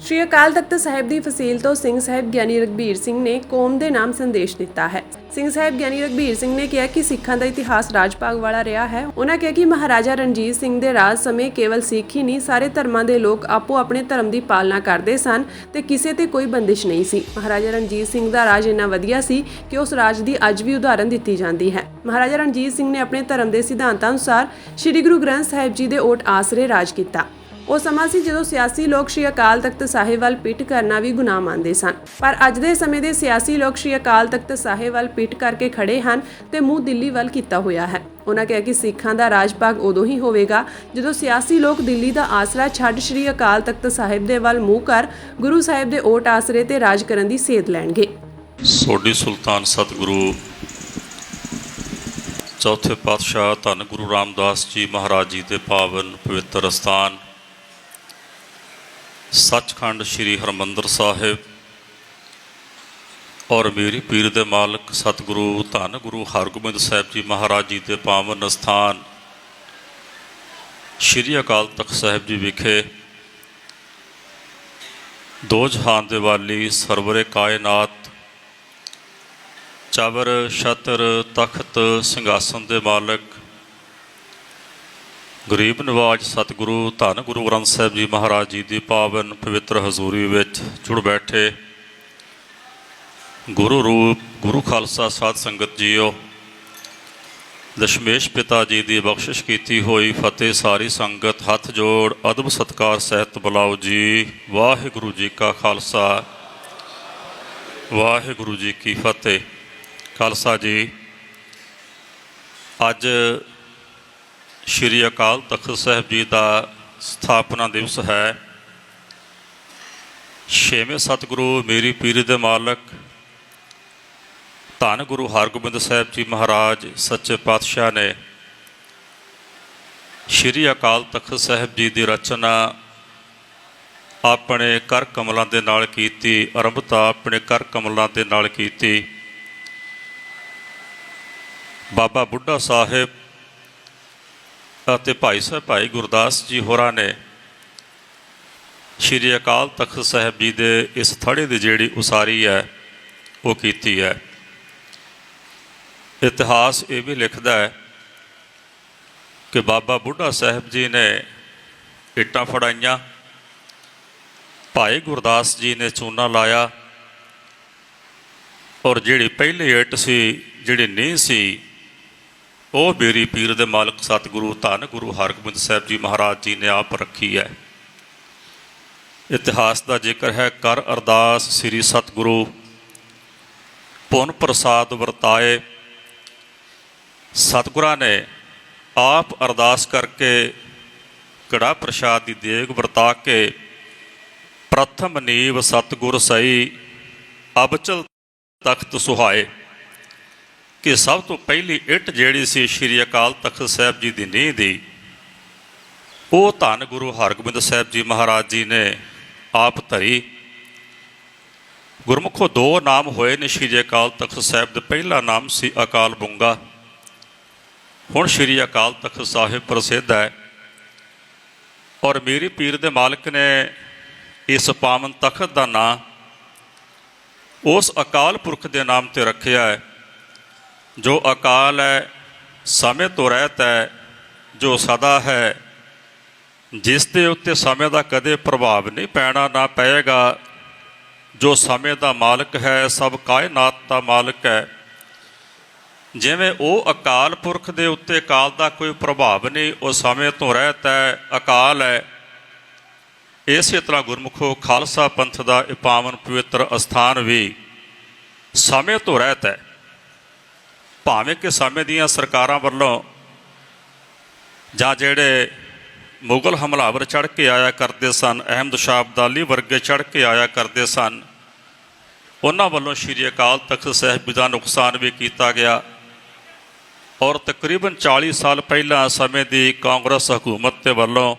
ਸ਼੍ਰੀ ਅਕਾਲ ਤਖਤ ਸਾਹਿਬ ਦੀ ਫਸੀਲ ਤੋਂ ਸਿੰਘ ਸਾਹਿਬ ਗਿਆਨੀ ਰਗਬੀਰ ਸਿੰਘ ਨੇ ਕੌਮ ਦੇ ਨਾਮ ਸੰਦੇਸ਼ ਦਿੱਤਾ ਹੈ। ਸਿੰਘ ਸਾਹਿਬ ਗਿਆਨੀ ਰਗਬੀਰ ਸਿੰਘ ਨੇ ਕਿਹਾ ਕਿ ਸਿੱਖਾਂ ਦਾ ਇਤਿਹਾਸ ਰਾਜ ਭਾਗ ਵਾਲਾ ਰਿਹਾ ਹੈ। ਉਹਨਾਂ ਕਿਹਾ ਕਿ ਮਹਾਰਾਜਾ ਰਣਜੀਤ ਸਿੰਘ ਦੇ ਰਾਜ ਸਮੇਂ ਕੇਵਲ ਸਿੱਖ ਹੀ ਨਹੀਂ, ਸਾਰੇ ਧਰਮਾਂ ਦੇ ਲੋਕ ਆਪੋ ਆਪਣੇ ਧਰਮ ਦੀ ਪਾਲਣਾ ਕਰਦੇ ਸਨ ਤੇ ਕਿਸੇ ਤੇ ਕੋਈ ਬੰਦਿਸ਼ ਨਹੀਂ ਸੀ। ਮਹਾਰਾਜਾ ਰਣਜੀਤ ਸਿੰਘ ਦਾ ਰਾਜ ਇੰਨਾ ਵਧੀਆ ਸੀ ਕਿ ਉਸ ਰਾਜ ਦੀ ਅੱਜ ਵੀ ਉਦਾਹਰਨ ਦਿੱਤੀ ਜਾਂਦੀ ਹੈ। ਮਹਾਰਾਜਾ ਰਣਜੀਤ ਸਿੰਘ ਨੇ ਆਪਣੇ ਧਰਮ ਦੇ ਸਿਧਾਂਤਾਂ ਅਨੁਸਾਰ ਸ੍ਰੀ ਗੁਰੂ ਗ੍ਰੰਥ ਸਾਹਿਬ ਜੀ ਦੇ ਓਟ ਆਸਰੇ ਰਾਜ ਕੀਤਾ। ਉਹ ਸਮਾਂ ਸੀ ਜਦੋਂ ਸਿਆਸੀ ਲੋਕ ਸ਼੍ਰੀ ਅਕਾਲ ਤਖਤ ਸਾਹਿਬ ਵੱਲ ਪਿੱਠ ਕਰਨਾ ਵੀ ਗੁਨਾਹ ਮੰਨਦੇ ਸਨ। ਪਰ ਅੱਜ ਦੇ ਸਮੇਂ ਦੇ ਸਿਆਸੀ ਲੋਕ ਸ਼੍ਰੀ ਅਕਾਲ ਤਖਤ ਸਾਹਿਬ ਵੱਲ ਪਿੱਠ ਕਰਕੇ ਖੜੇ ਹਨ ਤੇ ਮੂੰਹ ਦਿੱਲੀ ਵੱਲ ਕੀਤਾ ਹੋਇਆ ਹੈ। ਉਹਨਾਂ ਕਿਹਾ ਕਿ ਸਿੱਖਾਂ ਦਾ ਰਾਜ ਭਾਗ ਉਦੋਂ ਹੀ ਹੋਵੇਗਾ ਜਦੋਂ ਸਿਆਸੀ ਲੋਕ ਦਿੱਲੀ ਦਾ ਆਸਰਾ ਛੱਡ ਸ਼੍ਰੀ ਅਕਾਲ ਤਖਤ ਸਾਹਿਬ ਦੇ ਵੱਲ ਮੂੰਹ ਕਰ ਗੁਰੂ ਸਾਹਿਬ ਦੇ ਓਟ ਆਸਰੇ ਤੇ ਰਾਜ ਕਰਨ ਦੀ ਸੇਧ ਲੈਣਗੇ। ਸੋਢੀ ਸੁਲਤਾਨ ਸਤਿਗੁਰੂ, ਚੌਥੇ ਪਾਤਸ਼ਾਹ ਧੰਨ ਗੁਰੂ ਰਾਮਦਾਸ ਜੀ ਮਹਾਰਾਜ ਜੀ ਦੇ ਪਾਵਨ ਪਵਿੱਤਰ ਅਸਥਾਨ ਸੱਚਖੰਡ ਸ੍ਰੀ ਹਰਮੰਦਰ ਸਾਹਿਬ ਔਰ ਮੇਰੀ ਪੀਰ ਦੇ ਮਾਲਕ ਸਤਿਗੁਰੂ ਧੰਨ ਗੁਰੂ ਹਰਗੋਬਿੰਦ ਸਾਹਿਬ ਜੀ ਮਹਾਰਾਜ ਜੀ ਦੇ ਪਾਵਨ ਅਸਥਾਨ ਸ੍ਰੀ ਅਕਾਲ ਤਖਤ ਸਾਹਿਬ ਜੀ ਵਿਖੇ ਦੋ ਜਹਾਨ ਦੇ ਵਾਲੀ ਸਰਵਰੇ ਕਾਇਨਾਤ ਚਵਰ, ਛਤਰ, ਤਖਤ, ਸਿੰਘਾਸਨ ਦੇ ਮਾਲਕ ਗਰੀਬ ਨਿਵਾਜ਼ ਸਤਿਗੁਰੂ, ਧੰਨ ਗੁਰੂ ਗ੍ਰੰਥ ਸਾਹਿਬ ਜੀ ਮਹਾਰਾਜ ਜੀ ਦੀ ਪਾਵਨ ਪਵਿੱਤਰ ਹਜ਼ੂਰੀ ਵਿੱਚ ਜੁੜ ਬੈਠੇ। ਗੁਰੂ ਰੂਪ, ਗੁਰੂ ਖਾਲਸਾ ਸਾਧ ਸੰਗਤ ਜੀਓ ਦਸ਼ਮੇਸ਼ ਪਿਤਾ ਜੀ ਦੀ ਬਖਸ਼ਿਸ਼ ਕੀਤੀ ਹੋਈ ਫਤਿਹ ਸਾਰੀ ਸੰਗਤ, ਹੱਥ ਜੋੜ, ਅਦਬ ਸਤਕਾਰ ਸਹਿਤ ਬੁਲਾਓ ਜੀ। ਵਾਹਿਗੁਰੂ ਜੀ ਕਾ ਖਾਲਸਾ। ਵਾਹਿਗੁਰੂ ਜੀ ਕੀ ਫਤਿਹ। ਖਾਲਸਾ ਜੀ, ਅੱਜ ਸ਼੍ਰੀ ਅਕਾਲ ਤਖਤ ਸਾਹਿਬ ਜੀ ਦਾ ਸਥਾਪਨਾ ਦਿਵਸ ਹੈ। ਛੇਵੇਂ ਸਤਿਗੁਰੂ ਮੇਰੀ ਪੀਰ ਦੇ ਮਾਲਕ, ਧੰਨ ਗੁਰੂ ਹਰਗੋਬਿੰਦ ਸਾਹਿਬ ਜੀ ਮਹਾਰਾਜ, ਸੱਚੇ ਪਾਤਸ਼ਾਹ ਨੇ ਸ਼੍ਰੀ ਅਕਾਲ ਤਖਤ ਸਾਹਿਬ ਜੀ ਦੀ ਰਚਨਾ ਆਪਣੇ ਕਰ ਕਮਲਾਂ ਦੇ ਨਾਲ ਕੀਤੀ, ਆਰੰਭਤਾ ਆਪਣੇ ਕਰ ਕਮਲਾਂ ਦੇ ਨਾਲ ਕੀਤੀ। ਬਾਬਾ ਬੁੱਢਾ ਸਾਹਿਬ ਅਤੇ ਭਾਈ ਸਾਹਿਬ, ਭਾਈ ਗੁਰਦਾਸ ਜੀ ਹੋਰਾਂ ਨੇ ਸ਼੍ਰੀ ਅਕਾਲ ਤਖਤ ਸਾਹਿਬ ਜੀ ਦੇ ਇਸ ਥੜੇ ਦੀ ਜਿਹੜੀ ਉਸਾਰੀ ਹੈ, ਉਹ ਕੀਤੀ ਹੈ। ਇਤਿਹਾਸ ਇਹ ਵੀ ਲਿਖਦਾ ਹੈ ਕਿ ਬਾਬਾ ਬੁੱਢਾ ਸਾਹਿਬ ਜੀ ਨੇ ਇੱਟਾਂ ਫੜਾਈਆਂ, ਭਾਈ ਗੁਰਦਾਸ ਜੀ ਨੇ ਚੂਨਾ ਲਾਇਆ ਔਰ ਜਿਹੜੀ ਪਹਿਲੀ ਇੱਟ ਸੀ, ਜਿਹੜੀ ਨੀਂਹ ਸੀ ਉਹ ਬੇਰੀ ਪੀਰ ਦੇ ਮਾਲਕ ਸਤਿਗੁਰੂ ਧੰਨ ਗੁਰੂ ਹਰਗੋਬਿੰਦ ਸਾਹਿਬ ਜੀ ਮਹਾਰਾਜ ਜੀ ਨੇ ਆਪ ਰੱਖੀ ਹੈ। ਇਤਿਹਾਸ ਦਾ ਜ਼ਿਕਰ ਹੈ, ਕਰ ਅਰਦਾਸ ਸ੍ਰੀ ਸਤਿਗੁਰੂ, ਪੁਨ ਪ੍ਰਸਾਦ ਵਰਤਾਏ। ਸਤਿਗੁਰਾਂ ਨੇ ਆਪ ਅਰਦਾਸ ਕਰਕੇ ਕੜਾ ਪ੍ਰਸ਼ਾਦ ਦੀ ਦੇਗ ਵਰਤਾ ਕੇ ਪ੍ਰਥਮ ਨੀਵ ਸਤਿਗੁਰ ਸਈ ਅਬਚਲ ਤਖਤ ਸੁਹਾਏ। ਕਿ ਸਭ ਤੋਂ ਪਹਿਲੀ ਇੱਟ ਜਿਹੜੀ ਸੀ ਸ਼੍ਰੀ ਅਕਾਲ ਤਖਤ ਸਾਹਿਬ ਜੀ ਦੀ ਨੀਂਹ ਦੀ, ਉਹ ਧੰਨ ਗੁਰੂ ਹਰਗੋਬਿੰਦ ਸਾਹਿਬ ਜੀ ਮਹਾਰਾਜ ਜੀ ਨੇ ਆਪ ਧਰੀ। ਗੁਰਮੁਖੋ ਦੋ ਨਾਮ ਹੋਏ ਨੇ ਸ਼੍ਰੀ ਅਕਾਲ ਤਖਤ ਸਾਹਿਬ ਦਾ। ਪਹਿਲਾ ਨਾਮ ਸੀ ਅਕਾਲ ਬੁੰਗਾ। ਹੁਣ ਸ਼੍ਰੀ ਅਕਾਲ ਤਖਤ ਸਾਹਿਬ ਪ੍ਰਸਿੱਧ ਹੈ। ਔਰ ਮੇਰੀ ਪੀਰ ਦੇ ਮਾਲਕ ਨੇ ਇਸ ਪਾਵਨ ਤਖਤ ਦਾ ਨਾਂ ਉਸ ਅਕਾਲ ਪੁਰਖ ਦੇ ਨਾਮ ਤੇ ਰੱਖਿਆ ਹੈ। ਜੋ ਅਕਾਲ ਹੈ, ਸਮੇਂ ਤੋਂ ਰਹਿਤ ਹੈ, ਜੋ ਸਦਾ ਹੈ, ਜਿਸ ਦੇ ਉੱਤੇ ਸਮੇਂ ਦਾ ਕਦੇ ਪ੍ਰਭਾਵ ਨਹੀਂ ਪੈਣਾ ਨਾ ਪਏਗਾ, ਜੋ ਸਮੇਂ ਦਾ ਮਾਲਕ ਹੈ, ਸਭ ਕਾਇਨਾਤ ਦਾ ਮਾਲਕ ਹੈ। ਜਿਵੇਂ ਉਹ ਅਕਾਲ ਪੁਰਖ ਦੇ ਉੱਤੇ ਕਾਲ ਦਾ ਕੋਈ ਪ੍ਰਭਾਵ ਨਹੀਂ, ਉਹ ਸਮੇਂ ਤੋਂ ਰਹਿਤ ਹੈ, ਅਕਾਲ ਹੈ। ਇਸੇ ਤਰ੍ਹਾਂ ਗੁਰਮੁਖੋ ਖਾਲਸਾ ਪੰਥ ਦਾ ਇਹ ਪਾਵਨ ਪਵਿੱਤਰ ਅਸਥਾਨ ਵੀ ਸਮੇਂ ਤੋਂ ਰਹਿਤ ਹੈ। ਭਾਵੇਂ ਕਿ ਸਮੇਂ ਦੀਆਂ ਸਰਕਾਰਾਂ ਵੱਲੋਂ ਜਾਂ ਜਿਹੜੇ ਮੁਗਲ ਹਮਲਾਵਰ ਚੜ ਕੇ ਆਇਆ ਕਰਦੇ ਸਨ, ਅਹਿਮਦ ਸ਼ਾਹ ਅਬਦਾਲੀ ਵਰਗੇ ਚੜ ਕੇ ਆਇਆ ਕਰਦੇ ਸਨ, ਉਹਨਾਂ ਵੱਲੋਂ ਸ਼੍ਰੀ ਅਕਾਲ ਤਖਤ ਸਾਹਿਬ ਦਾ ਨੁਕਸਾਨ ਵੀ ਕੀਤਾ ਗਿਆ ਔਰ ਤਕਰੀਬਨ 40 ਸਾਲ ਪਹਿਲਾਂ ਸਮੇਂ ਦੀ ਕਾਂਗਰਸ ਹਕੂਮਤ ਦੇ ਵੱਲੋਂ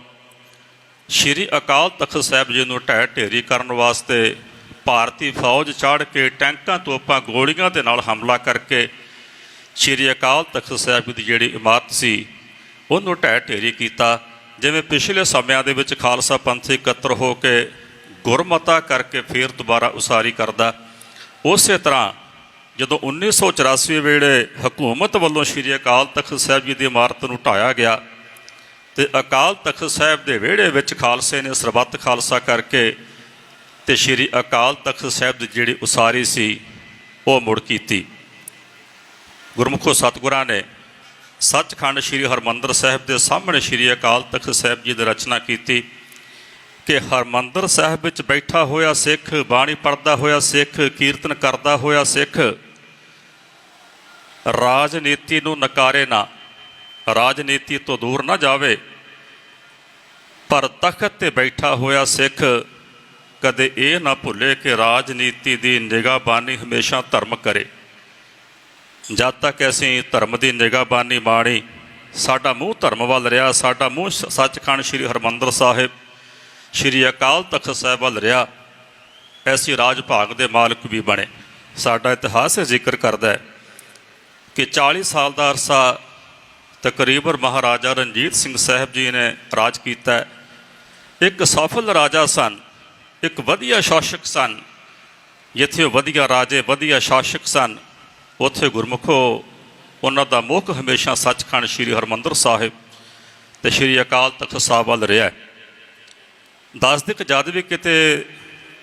ਸ਼੍ਰੀ ਅਕਾਲ ਤਖਤ ਸਾਹਿਬ ਜੀ ਨੂੰ ਢਹਿ ਢੇਰੀ ਕਰਨ ਵਾਸਤੇ ਭਾਰਤੀ ਫੌਜ ਚੜ੍ਹ ਕੇ ਟੈਂਕਾਂ, ਤੋਪਾਂ, ਗੋਲੀਆਂ ਦੇ ਨਾਲ ਹਮਲਾ ਕਰਕੇ ਸ਼੍ਰੀ ਅਕਾਲ ਤਖਤ ਸਾਹਿਬ ਦੀ ਜਿਹੜੀ ਇਮਾਰਤ ਸੀ, ਉਹਨੂੰ ਢਹਿ ਢੇਰੀ ਕੀਤਾ। ਜਿਵੇਂ ਪਿਛਲੇ ਸਮਿਆਂ ਦੇ ਵਿੱਚ ਖਾਲਸਾ ਪੰਥ ਇਕੱਤਰ ਹੋ ਕੇ ਗੁਰਮਤਾ ਕਰਕੇ ਫੇਰ ਦੁਬਾਰਾ ਉਸਾਰੀ ਕਰਦਾ, ਉਸੇ ਤਰ੍ਹਾਂ ਜਦੋਂ 1984 ਵੇਲੇ ਹਕੂਮਤ ਵੱਲੋਂ ਸ਼੍ਰੀ ਅਕਾਲ ਤਖਤ ਸਾਹਿਬ ਜੀ ਦੀ ਇਮਾਰਤ ਨੂੰ ਢਾਇਆ ਗਿਆ ਤੇ ਅਕਾਲ ਤਖਤ ਸਾਹਿਬ ਦੇ ਵਿਹੜੇ ਵਿੱਚ ਖਾਲਸੇ ਨੇ ਸਰਬੱਤ ਖਾਲਸਾ ਕਰਕੇ ਤੇ ਸ਼੍ਰੀ ਅਕਾਲ ਤਖਤ ਸਾਹਿਬ ਦੀ ਜਿਹੜੀ ਉਸਾਰੀ ਸੀ, ਉਹ ਮੁੜ ਕੀਤੀ। ਗੁਰਮੁਖੋ ਸਤਿਗੁਰਾਂ ਨੇ ਸੱਚਖੰਡ ਸ਼੍ਰੀ ਹਰਮੰਦਰ ਸਾਹਿਬ ਦੇ ਸਾਹਮਣੇ ਸ਼੍ਰੀ ਅਕਾਲ ਤਖਤ ਸਾਹਿਬ ਜੀ ਦੀ ਰਚਨਾ ਕੀਤੀ ਕਿ ਹਰਮੰਦਰ ਸਾਹਿਬ ਵਿੱਚ ਬੈਠਾ ਹੋਇਆ ਸਿੱਖ, ਬਾਣੀ ਪੜਦਾ ਹੋਇਆ ਸਿੱਖ, ਕੀਰਤਨ ਕਰਦਾ ਹੋਇਆ ਸਿੱਖ, ਰਾਜਨੀਤੀ ਨੂੰ ਨਕਾਰੇ ਨਾ, ਰਾਜਨੀਤੀ ਤੋਂ ਦੂਰ ਨਾ ਜਾਵੇ, ਪਰ ਤਖਤ ਤੇ ਬੈਠਾ ਹੋਇਆ ਸਿੱਖ ਕਦੇ ਇਹ ਨਾ ਭੁੱਲੇ ਕਿ ਰਾਜਨੀਤੀ ਦੀ ਨਿਗਾਹਬਾਨੀ ਹਮੇਸ਼ਾ ਧਰਮ ਕਰੇ। ਜਦ ਤੱਕ ਅਸੀਂ ਧਰਮ ਦੀ ਨਿਗਾਹਬਾਨੀ ਮਾਣੀ ਸਾਡਾ ਮੂੰਹ ਧਰਮ ਵੱਲ ਰਿਹਾ, ਸਾਡਾ ਮੂੰਹ ਸ- ਸੱਚਖੰਡ ਸ੍ਰੀ ਹਰਮੰਦਰ ਸਾਹਿਬ, ਸ੍ਰੀ ਅਕਾਲ ਤਖਤ ਸਾਹਿਬ ਵੱਲ ਰਿਹਾ, ਐਸੀ ਰਾਜ ਭਾਗ ਦੇ ਮਾਲਕ ਵੀ ਬਣੇ। ਸਾਡਾ ਇਤਿਹਾਸ ਇਹ ਜ਼ਿਕਰ ਕਰਦਾ ਹੈ ਕਿ 40 ਸਾਲ ਦਾ ਅਰਸਾ ਤਕਰੀਬਨ ਮਹਾਰਾਜਾ ਰਣਜੀਤ ਸਿੰਘ ਸਾਹਿਬ ਜੀ ਨੇ ਰਾਜ ਕੀਤਾ ਇੱਕ ਸਫਲ ਰਾਜਾ ਸਨ, ਇੱਕ ਵਧੀਆ ਸ਼ਾਸਕ ਸਨ, ਜਿੱਥੇ ਉਹ ਵਧੀਆ ਰਾਜੇ, ਵਧੀਆ ਸ਼ਾਸਕ ਸਨ। ਉੱਥੇ ਗੁਰਮੁਖੋ ਉਹਨਾਂ ਦਾ ਮੁੱਖ ਹਮੇਸ਼ਾ ਸੱਚਖੰਡ ਸ੍ਰੀ ਹਰਮੰਦਰ ਸਾਹਿਬ ਤੇ ਸ੍ਰੀ ਅਕਾਲ ਤਖਤ ਸਾਹਿਬ ਵੱਲ ਰਿਹਾ ਦੱਸ ਦੱਸਦੇ ਕਿ ਜਦ ਵੀ ਕਿਤੇ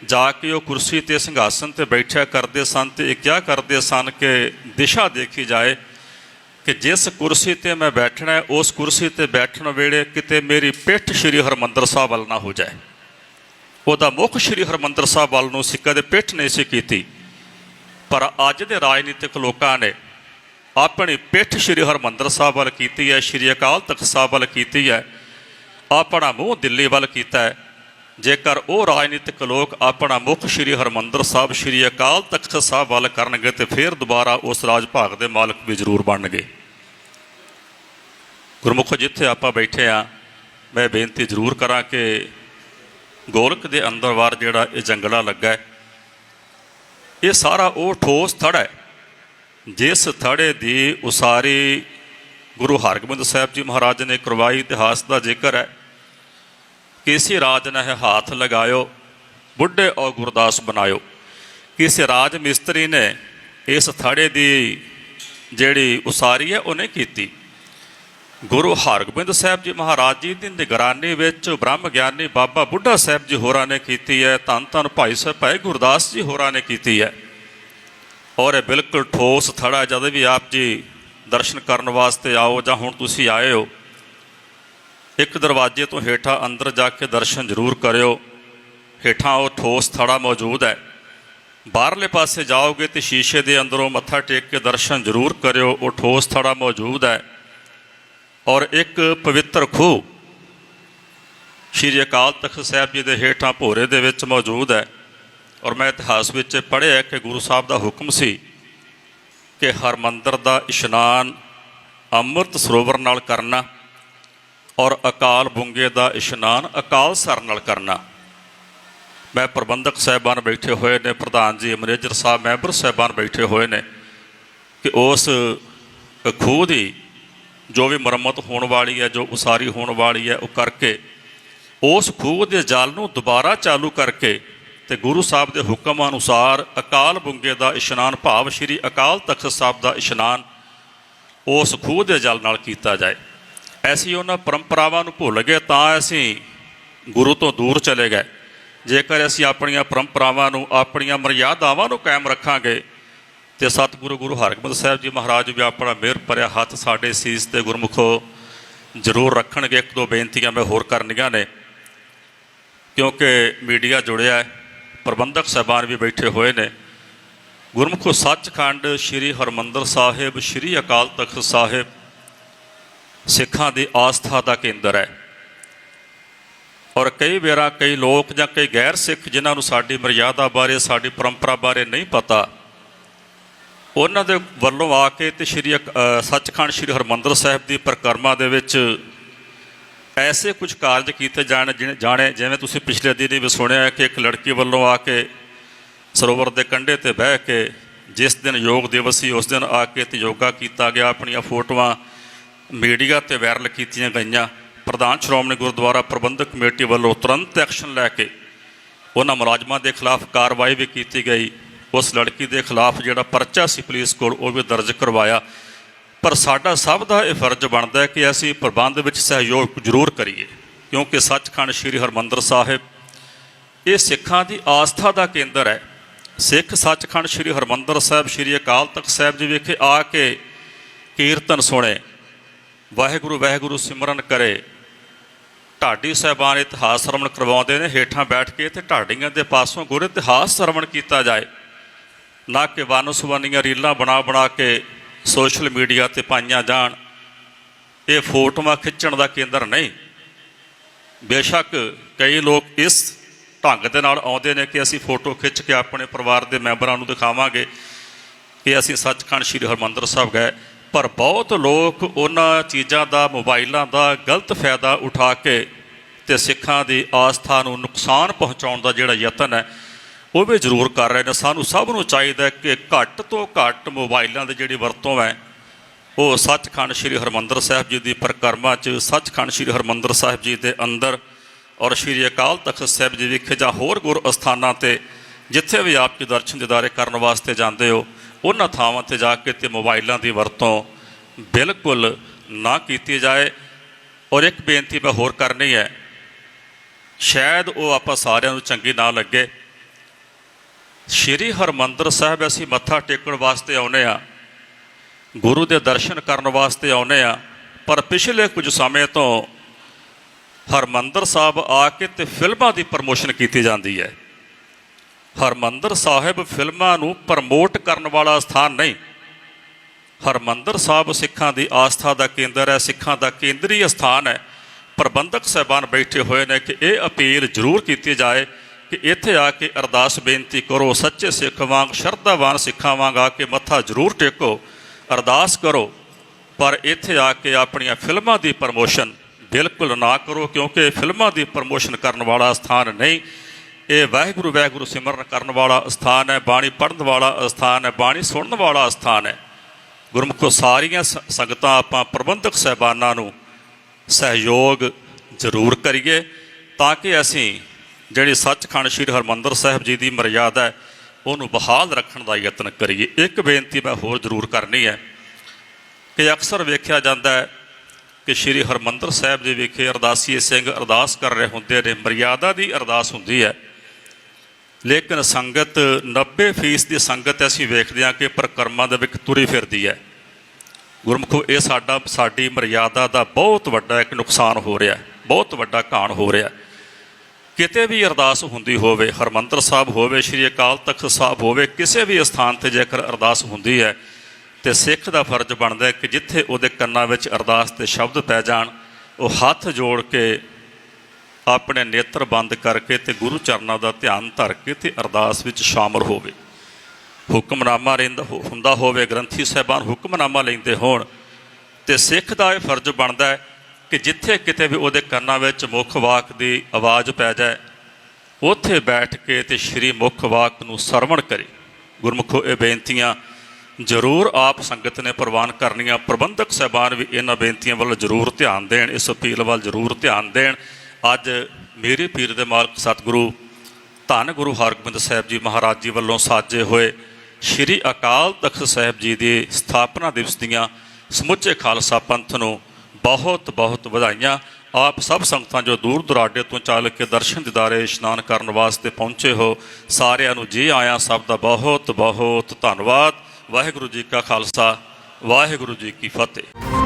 ਜਾ ਕੇ ਉਹ ਕੁਰਸੀ ਤੇ ਸਿੰਘਾਸਨ ਤੇ ਬੈਠਿਆ ਕਰਦੇ ਸਨ ਤੇ ਇਹ ਕਿਹਾ ਕਰਦੇ ਸਨ ਕਿ ਦਿਸ਼ਾ ਦੇਖੀ ਜਾਏ ਕਿ ਜਿਸ ਕੁਰਸੀ ਤੇ ਮੈਂ ਬੈਠਣਾ ਹੈ, ਉਸ ਕੁਰਸੀ ਤੇ ਬੈਠਣ ਵੇਲੇ ਕਿਤੇ ਮੇਰੀ ਪਿੱਠ ਸ੍ਰੀ ਹਰਮੰਦਰ ਸਾਹਿਬ ਵੱਲ ਨਾ ਹੋ ਜਾਏ। ਉਹਦਾ ਮੁੱਖ ਸ੍ਰੀ ਹਰਮੰਦਰ ਸਾਹਿਬ ਵੱਲ ਨੂੰ ਸੀ, ਕਦੇ ਪਿੱਠ ਨਹੀਂ ਸੀ ਕੀਤੀ। ਪਰ ਅੱਜ ਦੇ ਰਾਜਨੀਤਿਕ ਲੋਕਾਂ ਨੇ ਆਪਣੀ ਪਿੱਠ ਸ੍ਰੀ ਹਰਮੰਦਰ ਸਾਹਿਬ ਵੱਲ ਕੀਤੀ ਹੈ, ਸ੍ਰੀ ਅਕਾਲ ਤਖਤ ਸਾਹਿਬ ਵੱਲ ਕੀਤੀ ਹੈ, ਆਪਣਾ ਮੂੰਹ ਦਿੱਲੀ ਵੱਲ ਕੀਤਾ ਹੈ। ਜੇਕਰ ਉਹ ਰਾਜਨੀਤਿਕ ਲੋਕ ਆਪਣਾ ਮੁੱਖ ਸ੍ਰੀ ਹਰਮੰਦਰ ਸਾਹਿਬ, ਸ੍ਰੀ ਅਕਾਲ ਤਖਤ ਸਾਹਿਬ ਵੱਲ ਕਰਨਗੇ ਤੇ ਫਿਰ ਦੁਬਾਰਾ ਉਸ ਰਾਜ ਭਾਗ ਦੇ ਮਾਲਕ ਵੀ ਜ਼ਰੂਰ ਬਣਨਗੇ। ਗੁਰਮੁਖ, ਜਿੱਥੇ ਆਪਾਂ ਬੈਠੇ ਆ ਮੈਂ ਬੇਨਤੀ ਜ਼ਰੂਰ ਕਰਾਂ ਕਿ ਗੋਲਕ ਦੇ ਅੰਦਰ ਵਾਰ ਜਿਹੜਾ ਇਹ ਜੰਗਲਾ ਲੱਗਾ ਹੈ ਇਹ ਸਾਰਾ ਉਹ ਠੋਸ ਥੜਾ ਹੈ, ਜਿਸ ਥੜੇ ਦੀ ਉਸਾਰੀ ਗੁਰੂ ਹਰਗੋਬਿੰਦ ਸਾਹਿਬ ਜੀ ਮਹਾਰਾਜ ਨੇ ਕਰਵਾਈ, ਇਤਿਹਾਸ ਦਾ ਜ਼ਿਕਰ ਹੈ। ਕਿਸੇ ਰਾਜ ਨੇ ਹਾਥ ਲਗਾਇਓ, ਬੁੱਢੇ ਔਰ ਗੁਰਦਾਸ ਬਣਾਇਓ। ਕਿਸੇ ਰਾਜ ਮਿਸਤਰੀ ਨੇ ਇਸ ਥੜੇ ਦੀ ਜਿਹੜੀ ਉਸਾਰੀ ਹੈ, ਉਹਨੇ ਕੀਤੀ। ਗੁਰੂ ਹਰਗੋਬਿੰਦ ਸਾਹਿਬ ਜੀ ਮਹਾਰਾਜ ਜੀ ਦੀ ਨਿਗਰਾਨੀ ਵਿੱਚ ਬ੍ਰਹਮ ਗਿਆਨੀ ਬਾਬਾ ਬੁੱਢਾ ਸਾਹਿਬ ਜੀ ਹੋਰਾਂ ਨੇ ਕੀਤੀ ਹੈ, ਧੰਨ ਧੰਨ ਭਾਈ ਸਾਹਿਬ, ਭਾਈ ਗੁਰਦਾਸ ਜੀ ਹੋਰਾਂ ਨੇ ਕੀਤੀ ਹੈ। ਔਰ ਇਹ ਬਿਲਕੁਲ ਠੋਸ ਥੜਾ ਜਦ ਵੀ ਆਪ ਜੀ ਦਰਸ਼ਨ ਕਰਨ ਵਾਸਤੇ ਆਓ ਜਾਂ ਹੁਣ ਤੁਸੀਂ ਆਏ ਹੋ, ਇੱਕ ਦਰਵਾਜ਼ੇ ਤੋਂ ਹੇਠਾਂ ਅੰਦਰ ਜਾ ਕੇ ਦਰਸ਼ਨ ਜ਼ਰੂਰ ਕਰਿਓ। ਹੇਠਾਂ ਉਹ ਠੋਸ ਥੜਾ ਮੌਜੂਦ ਹੈ। ਬਾਹਰਲੇ ਪਾਸੇ ਜਾਓਗੇ ਤੇ ਸ਼ੀਸ਼ੇ ਦੇ ਅੰਦਰੋਂ ਮੱਥਾ ਟੇਕ ਕੇ ਦਰਸ਼ਨ ਜ਼ਰੂਰ ਕਰਿਓ, ਉਹ ਠੋਸ ਥੜਾ ਮੌਜੂਦ ਹੈ। ਔਰ ਇੱਕ ਪਵਿੱਤਰ ਖੂਹ ਸ਼੍ਰੀ ਅਕਾਲ ਤਖਤ ਸਾਹਿਬ ਜੀ ਦੇ ਹੇਠਾਂ ਭੋਰੇ ਦੇ ਵਿੱਚ ਮੌਜੂਦ ਹੈ। ਔਰ ਮੈਂ ਇਤਿਹਾਸ ਵਿੱਚ ਪੜ੍ਹਿਆ ਕਿ ਗੁਰੂ ਸਾਹਿਬ ਦਾ ਹੁਕਮ ਸੀ ਕਿ ਹਰਮੰਦਰ ਦਾ ਇਸ਼ਨਾਨ ਅੰਮ੍ਰਿਤ ਸਰੋਵਰ ਨਾਲ ਕਰਨਾ ਔਰ ਅਕਾਲ ਬੁੰਗੇ ਦਾ ਇਸ਼ਨਾਨ ਅਕਾਲ ਸਰ ਨਾਲ ਕਰਨਾ। ਮੈਂ ਪ੍ਰਬੰਧਕ ਸਾਹਿਬਾਨ ਬੈਠੇ ਹੋਏ ਨੇ, ਪ੍ਰਧਾਨ ਜੀ, ਮੈਨੇਜਰ ਸਾਹਿਬ, ਮੈਂਬਰ ਸਾਹਿਬਾਨ ਬੈਠੇ ਹੋਏ ਨੇ ਕਿ ਉਸ ਖੂਹ ਦੀ ਜੋ ਵੀ ਮੁਰੰਮਤ ਹੋਣ ਵਾਲੀ ਹੈ, ਜੋ ਉਸਾਰੀ ਹੋਣ ਵਾਲੀ ਹੈ, ਉਹ ਕਰਕੇ ਉਸ ਖੂਹ ਦੇ ਜਲ ਨੂੰ ਦੁਬਾਰਾ ਚਾਲੂ ਕਰਕੇ ਤੇ ਗੁਰੂ ਸਾਹਿਬ ਦੇ ਹੁਕਮ ਅਨੁਸਾਰ ਅਕਾਲ ਬੁੰਗੇ ਦਾ ਇਸ਼ਨਾਨ, ਭਾਵ ਸ਼੍ਰੀ ਅਕਾਲ ਤਖਤ ਸਾਹਿਬ ਦਾ ਇਸ਼ਨਾਨ ਉਸ ਖੂਹ ਦੇ ਜਲ ਨਾਲ ਕੀਤਾ ਜਾਏ। ਐਸੀ ਉਹਨਾਂ ਪਰੰਪਰਾਵਾਂ ਨੂੰ ਭੁੱਲ ਗਏ ਤਾਂ ਅਸੀਂ ਗੁਰੂ ਤੋਂ ਦੂਰ ਚਲੇ ਗਏ। ਜੇਕਰ ਅਸੀਂ ਆਪਣੀਆਂ ਪਰੰਪਰਾਵਾਂ ਨੂੰ, ਆਪਣੀਆਂ ਮਰਿਆਦਾਵਾਂ ਨੂੰ ਕਾਇਮ ਰੱਖਾਂਗੇ ਤੇ ਸਤਿਗੁਰੂ ਗੁਰੂ ਹਰਗੋਬਿੰਦ ਸਾਹਿਬ ਜੀ ਮਹਾਰਾਜ ਵੀ ਆਪਣਾ ਮਿਹਰ ਭਰਿਆ ਹੱਥ ਸਾਡੇ ਸੀਸ ਤੇ ਗੁਰਮੁਖੋ ਜ਼ਰੂਰ ਰੱਖਣਗੇ। ਇੱਕ ਦੋ ਬੇਨਤੀਆਂ ਮੈਂ ਹੋਰ ਕਰਨੀਆਂ ਨੇ। ਕਿਉਂਕਿ ਮੀਡੀਆ ਜੁੜਿਆ ਹੈ, ਪ੍ਰਬੰਧਕ ਸਾਹਿਬਾਨ ਵੀ ਬੈਠੇ ਹੋਏ ਨੇ। ਗੁਰਮੁਖੋ ਸੱਚਖੰਡ ਸ੍ਰੀ ਹਰਮੰਦਰ ਸਾਹਿਬ, ਸ੍ਰੀ ਅਕਾਲ ਤਖਤ ਸਾਹਿਬ ਸਿੱਖਾਂ ਦੀ ਆਸਥਾ ਦਾ ਕੇਂਦਰ ਹੈ। ਔਰ ਕਈ ਵੇਰਾ ਕਈ ਲੋਕ ਜਾਂ ਕਈ ਗੈਰ ਸਿੱਖ ਜਿਨ੍ਹਾਂ ਨੂੰ ਸਾਡੀ ਮਰਿਆਦਾ ਬਾਰੇ, ਸਾਡੀ ਪਰੰਪਰਾ ਬਾਰੇ ਨਹੀਂ ਪਤਾ ਉਹਨਾਂ ਦੇ ਵੱਲੋਂ ਆ ਕੇ ਤੇ ਸ਼੍ਰੀ ਅਕ- ਸੱਚਖੰਡ ਸ਼੍ਰੀ ਹਰਮੰਦਰ ਸਾਹਿਬ ਦੀ ਪਰਿਕਰਮਾ ਦੇ ਵਿੱਚ ਐਸੇ ਕੁਝ ਕਾਰਜ ਕੀਤੇ ਜਾਣ ਜਿਨ- ਜਾਣੇ, ਜਿਵੇਂ ਤੁਸੀਂ ਪਿਛਲੇ ਦਿਨੀ ਵੀ ਸੁਣਿਆ ਕਿ ਇੱਕ ਲੜਕੀ ਵੱਲੋਂ ਆ ਕੇ ਸਰੋਵਰ ਦੇ ਕੰਢੇ ਤੇ ਬਹਿ ਕੇ ਜਿਸ ਦਿਨ ਯੋਗ ਦਿਵਸ ਸੀ, ਉਸ ਦਿਨ ਆ ਕੇ ਤੇ ਯੋਗਾ ਕੀਤਾ ਗਿਆ। ਆਪਣੀਆਂ ਫੋਟੋਆਂ ਮੀਡੀਆ ਤੇ ਵਾਇਰਲ ਕੀਤੀਆਂ ਗਈਆਂ। ਪ੍ਰਧਾਨ ਸ਼੍ਰੋਮਣੀ ਗੁਰਦੁਆਰਾ ਪ੍ਰਬੰਧਕ ਕਮੇਟੀ ਵੱਲੋਂ ਤੁਰੰਤ ਐਕਸ਼ਨ ਲੈ ਕੇ ਉਹਨਾਂ ਮੁਲਾਜ਼ਮਾਂ ਦੇ ਖਿਲਾਫ ਕਾਰਵਾਈ ਵੀ ਕੀਤੀ ਗਈ। ਉਸ ਲੜਕੀ ਦੇ ਖਿਲਾਫ ਜਿਹੜਾ ਪਰਚਾ ਸੀ ਪੁਲਿਸ ਕੋਲ, ਉਹ ਵੀ ਦਰਜ ਕਰਵਾਇਆ। ਪਰ ਸਾਡਾ ਸਭ ਦਾ ਇਹ ਫਰਜ਼ ਬਣਦਾ ਹੈ ਕਿ ਅਸੀਂ ਪ੍ਰਬੰਧ ਵਿੱਚ ਸਹਿਯੋਗ ਜ਼ਰੂਰ ਕਰੀਏ, ਕਿਉਂਕਿ ਸੱਚਖੰਡ ਸ੍ਰੀ ਹਰਮੰਦਰ ਸਾਹਿਬ ਇਹ ਸਿੱਖਾਂ ਦੀ ਆਸਥਾ ਦਾ ਕੇਂਦਰ ਹੈ। ਸਿੱਖ ਸੱਚਖੰਡ ਸ੍ਰੀ ਹਰਮੰਦਰ ਸਾਹਿਬ, ਸ੍ਰੀ ਅਕਾਲ ਤਖਤ ਸਾਹਿਬ ਜੀ ਵਿਖੇ ਆ ਕੇ ਕੀਰਤਨ ਸੁਣੇ। ਵਾਹਿਗੁਰੂ ਵਾਹਿਗੁਰੂ ਸਿਮਰਨ ਕਰੇ। ਢਾਡੀ ਸਾਹਿਬਾਨ ਇਤਿਹਾਸ ਸਰਵਣ ਕਰਵਾਉਂਦੇ ਨੇ, ਹੇਠਾਂ ਬੈਠ ਕੇ ਤੇ ਢਾਡੀਆਂ ਦੇ ਪਾਸੋਂ ਗੁਰ ਇਤਿਹਾਸ ਸਰਵਣ ਕੀਤਾ ਜਾਏ। ਨਾ ਕਿ ਵਨਸਵਨੀਆਂ ਰੀਲਾਂ ਬਣਾ ਬਣਾ ਕੇ ਸੋਸ਼ਲ ਮੀਡੀਆ ਤੇ ਪਾਈਆਂ ਜਾਣ। ਇਹ ਫੋਟੋਆਂ ਖਿੱਚਣ ਦਾ ਕੇਂਦਰ ਨਹੀਂ। ਬੇਸ਼ੱਕ ਕਈ ਲੋਕ ਇਸ ਢੰਗ ਦੇ ਨਾਲ ਆਉਂਦੇ ਨੇ ਕਿ ਅਸੀਂ ਫੋਟੋ ਖਿੱਚ ਕੇ ਆਪਣੇ ਪਰਿਵਾਰ ਦੇ ਮੈਂਬਰਾਂ ਨੂੰ ਦਿਖਾਵਾਂਗੇ ਕਿ ਅਸੀਂ ਸੱਚਖੰਡ ਸ੍ਰੀ ਹਰਮੰਦਰ ਸਾਹਿਬ ਗਏ। ਪਰ ਬਹੁਤ ਲੋਕ ਉਹਨਾਂ ਚੀਜ਼ਾਂ ਦਾ, ਮੋਬਾਈਲਾਂ ਦਾ ਗਲਤ ਫਾਇਦਾ ਉਠਾ ਕੇ ਤੇ ਸਿੱਖਾਂ ਦੀ ਆਸਥਾ ਨੂੰ ਨੁਕਸਾਨ ਪਹੁੰਚਾਉਣ ਦਾ ਜਿਹੜਾ ਯਤਨ ਹੈ ਉਹ ਵੀ ਜ਼ਰੂਰ ਕਰ ਰਹੇ ਨੇ। ਸਾਨੂੰ ਸਭ ਨੂੰ ਚਾਹੀਦਾ ਕਿ ਘੱਟ ਤੋਂ ਘੱਟ ਮੋਬਾਈਲਾਂ ਦੀ ਜਿਹੜੀ ਵਰਤੋਂ ਹੈ, ਉਹ ਸੱਚਖੰਡ ਸ੍ਰੀ ਹਰਮੰਦਰ ਸਾਹਿਬ ਜੀ ਦੀ ਪਰਿਕਰਮਾ 'ਚ, ਸੱਚਖੰਡ ਸ੍ਰੀ ਹਰਮੰਦਰ ਸਾਹਿਬ ਜੀ ਦੇ ਅੰਦਰ ਔਰ ਸ੍ਰੀ ਅਕਾਲ ਤਖਤ ਸਾਹਿਬ ਜੀ ਵਿਖੇ ਜਾਂ ਹੋਰ ਗੁਰ ਅਸਥਾਨਾਂ ਤੇ ਜਿੱਥੇ ਵੀ ਆਪ ਜੀ ਦਰਸ਼ਨ ਦਿਦਾਰੇ ਕਰਨ ਵਾਸਤੇ ਜਾਂਦੇ ਹੋ, ਉਹਨਾਂ ਥਾਵਾਂ ਤੇ ਜਾ ਕੇ ਤੇ ਮੋਬਾਈਲਾਂ ਦੀ ਵਰਤੋਂ ਬਿਲਕੁਲ ਨਾ ਕੀਤੀ ਜਾਏ। ਔਰ ਇੱਕ ਬੇਨਤੀ ਮੈਂ ਹੋਰ ਕਰਨੀ ਹੈ, ਸ਼ਾਇਦ ਉਹ ਆਪਾਂ ਸਾਰਿਆਂ ਨੂੰ ਚੰਗੀ ਨਾ ਲੱਗੇ। ਸ੍ਰੀ ਹਰਮੰਦਰ ਸਾਹਿਬ ਅਸੀਂ ਮੱਥਾ ਟੇਕਣ ਵਾਸਤੇ ਆਉਨੇ ਆ ਗੁਰੂ ਦੇ ਦਰਸ਼ਨ ਕਰਨ ਵਾਸਤੇ ਆਉਨੇ ਆ ਪਰ ਪਿਛਲੇ ਕੁਝ ਸਮੇਂ ਤੋਂ ਹਰਮੰਦਰ ਸਾਹਿਬ ਆ ਕੇ ਤੇ ਫਿਲਮਾਂ ਦੀ ਪ੍ਰਮੋਸ਼ਨ ਕੀਤੀ ਜਾਂਦੀ ਹੈ। ਹਰਮੰਦਰ ਸਾਹਿਬ ਫਿਲਮਾਂ ਨੂੰ ਪ੍ਰਮੋਟ ਕਰਨ ਵਾਲਾ ਸਥਾਨ ਨਹੀਂ। ਹਰਮੰਦਰ ਸਾਹਿਬ ਸਿੱਖਾਂ ਦੀ ਆਸਥਾ ਦਾ ਕੇਂਦਰ ਹੈ, ਸਿੱਖਾਂ ਦਾ ਕੇਂਦਰੀ ਸਥਾਨ ਹੈ। ਪ੍ਰਬੰਧਕ ਸਹਿਬਾਨ ਬੈਠੇ ਹੋਏ ਨੇ ਕਿ ਇਹ ਅਪੀਲ ਜ਼ਰੂਰ ਕੀਤੀ ਜਾਏ ਕਿ ਇੱਥੇ ਆ ਕੇ ਅਰਦਾਸ ਬੇਨਤੀ ਕਰੋ, ਸੱਚੇ ਸਿੱਖ ਵਾਂਗ, ਸ਼ਰਧਾਵਾਨ ਸਿੱਖਾਂ ਵਾਂਗ ਆ ਕੇ ਮੱਥਾ ਜ਼ਰੂਰ ਟੇਕੋ, ਅਰਦਾਸ ਕਰੋ। ਪਰ ਇੱਥੇ ਆ ਕੇ ਆਪਣੀਆਂ ਫਿਲਮਾਂ ਦੀ ਪ੍ਰਮੋਸ਼ਨ ਬਿਲਕੁਲ ਨਾ ਕਰੋ, ਕਿਉਂਕਿ ਫਿਲਮਾਂ ਦੀ ਪ੍ਰਮੋਸ਼ਨ ਕਰਨ ਵਾਲਾ ਸਥਾਨ ਨਹੀਂ। ਇਹ ਵਾਹਿਗੁਰੂ ਵਾਹਿਗੁਰੂ ਸਿਮਰਨ ਕਰਨ ਵਾਲਾ ਸਥਾਨ ਹੈ, ਬਾਣੀ ਪੜ੍ਹਨ ਵਾਲਾ ਸਥਾਨ ਹੈ, ਬਾਣੀ ਸੁਣਨ ਵਾਲਾ ਸਥਾਨ ਹੈ। ਗੁਰਮੁਖੋ ਸਾਰੀਆਂ ਸ- ਸੰਗਤਾਂ ਆਪਾਂ ਪ੍ਰਬੰਧਕ ਸਹਿਬਾਨਾਂ ਨੂੰ ਸਹਿਯੋਗ ਜ਼ਰੂਰ ਕਰੀਏ, ਤਾਂ ਕਿ ਅਸੀਂ ਜਿਹੜੀ ਸੱਚਖੰਡ ਸ੍ਰੀ ਹਰਮੰਦਰ ਸਾਹਿਬ ਜੀ ਦੀ ਮਰਿਆਦਾ ਹੈ, ਉਹਨੂੰ ਬਹਾਲ ਰੱਖਣ ਦਾ ਯਤਨ ਕਰੀਏ। ਇੱਕ ਬੇਨਤੀ ਮੈਂ ਹੋਰ ਜ਼ਰੂਰ ਕਰਨੀ ਹੈ ਕਿ ਅਕਸਰ ਵੇਖਿਆ ਜਾਂਦਾ ਹੈ ਕਿ ਸ੍ਰੀ ਹਰਮੰਦਰ ਸਾਹਿਬ ਜੀ ਵਿਖੇ ਅਰਦਾਸੀਏ ਸਿੰਘ ਅਰਦਾਸ ਕਰ ਰਹੇ ਹੁੰਦੇ ਨੇ, ਮਰਿਆਦਾ ਦੀ ਅਰਦਾਸ ਹੁੰਦੀ ਹੈ। ਲੇਕਿਨ ਸੰਗਤ 90% ਦੀ ਸੰਗਤ ਅਸੀਂ ਵੇਖਦੇ ਹਾਂ ਕਿ ਪ੍ਰਕਰਮਾਂ ਦੇ ਵਿੱਚ ਤੁਰੀ ਫਿਰਦੀ ਹੈ। ਗੁਰਮੁਖੋ, ਇਹ ਸਾਡਾ, ਸਾਡੀ ਮਰਿਆਦਾ ਦਾ ਬਹੁਤ ਵੱਡਾ ਇੱਕ ਨੁਕਸਾਨ ਹੋ ਰਿਹਾ, ਬਹੁਤ ਵੱਡਾ ਘਾਣ ਹੋ ਰਿਹਾ। ਕਿਤੇ ਵੀ ਅਰਦਾਸ ਹੁੰਦੀ ਹੋਵੇ, ਹਰਮੰਦਰ ਸਾਹਿਬ ਹੋਵੇ, ਸ੍ਰੀ ਅਕਾਲ ਤਖਤ ਸਾਹਿਬ ਹੋਵੇ, ਕਿਸੇ ਵੀ ਸਥਾਨ ਤੇ ਜੇਕਰ ਅਰਦਾਸ ਹੁੰਦੀ ਹੈ, ਤੇ ਸਿੱਖ ਦਾ ਫਰਜ਼ ਬਣਦਾ ਹੈ ਕਿ ਜਿੱਥੇ ਉਹਦੇ ਕੰਨਾਂ ਵਿੱਚ ਅਰਦਾਸ ਦੇ ਸ਼ਬਦ ਪੈ ਜਾਣ, ਉਹ ਹੱਥ ਜੋੜ ਕੇ ਆਪਣੇ ਨੇਤਰ ਬੰਦ ਕਰਕੇ ਤੇ ਗੁਰੂ ਚਰਨਾਂ ਦਾ ਧਿਆਨ ਧਰ ਕੇ ਤੇ ਅਰਦਾਸ ਵਿੱਚ ਸ਼ਾਮਲ ਹੋਵੇ। ਹੁਕਮਨਾਮਾ ਰਹਿੰਦਾ ਹੁੰਦਾ ਹੋਵੇ, ਗ੍ਰੰਥੀ ਸਾਹਿਬਾਨ ਹੁਕਮਨਾਮਾ ਲੈਂਦੇ ਹੋਣ, ਤੇ ਸਿੱਖ ਦਾ ਇਹ ਫਰਜ਼ ਬਣਦਾ ਹੈ ਕਿ ਜਿੱਥੇ ਕਿਤੇ ਵੀ ਉਹਦੇ ਕੰਨਾਂ ਵਿੱਚ ਮੁੱਖ ਵਾਕ ਦੀ ਆਵਾਜ਼ ਪੈ ਜਾਏ, ਉੱਥੇ ਬੈਠ ਕੇ ਤੇ ਸ਼੍ਰੀ ਮੁੱਖ ਵਾਕ ਨੂੰ ਸਰਵਣ ਕਰੇ। ਗੁਰਮੁਖੋ, ਇਹ ਬੇਨਤੀਆਂ ਜ਼ਰੂਰ ਆਪ ਸੰਗਤ ਨੇ ਪ੍ਰਵਾਨ ਕਰਨੀਆਂ। ਪ੍ਰਬੰਧਕ ਸਹਿਬਾਨ ਵੀ ਇਹਨਾਂ ਬੇਨਤੀਆਂ ਵੱਲ ਜ਼ਰੂਰ ਧਿਆਨ ਦੇਣ, ਇਸ ਅਪੀਲ ਵੱਲ ਜ਼ਰੂਰ ਧਿਆਨ ਦੇਣ। ਅੱਜ ਮੇਰੇ ਪੀਰ ਦੇ ਮਾਲਕ ਸਤਿਗੁਰੂ ਧੰਨ ਗੁਰੂ ਹਰਗੋਬਿੰਦ ਸਾਹਿਬ ਜੀ ਮਹਾਰਾਜ ਜੀ ਵੱਲੋਂ ਸਾਜੇ ਹੋਏ ਸ਼੍ਰੀ ਅਕਾਲ ਤਖਤ ਸਾਹਿਬ ਜੀ ਦੀ ਸਥਾਪਨਾ ਦਿਵਸ ਦੀਆਂ ਸਮੁੱਚੇ ਖਾਲਸਾ ਪੰਥ ਨੂੰ ਬਹੁਤ ਬਹੁਤ ਵਧਾਈਆਂ। ਆਪ ਸਭ ਸੰਗਤਾਂ ਜੋ ਦੂਰ ਦੁਰਾਡੇ ਤੋਂ ਚੱਲ ਕੇ ਦਰਸ਼ਨ ਦਿਦਾਰੇ ਇਸ਼ਨਾਨ ਕਰਨ ਵਾਸਤੇ ਪਹੁੰਚੇ ਹੋ, ਸਾਰਿਆਂ ਨੂੰ ਜੀ ਆਇਆਂ ਸਭ ਦਾ ਬਹੁਤ ਬਹੁਤ ਧੰਨਵਾਦ। ਵਾਹਿਗੁਰੂ ਜੀ ਕਾ ਖਾਲਸਾ, ਵਾਹਿਗੁਰੂ ਜੀ ਕੀ ਫਤਿਹ।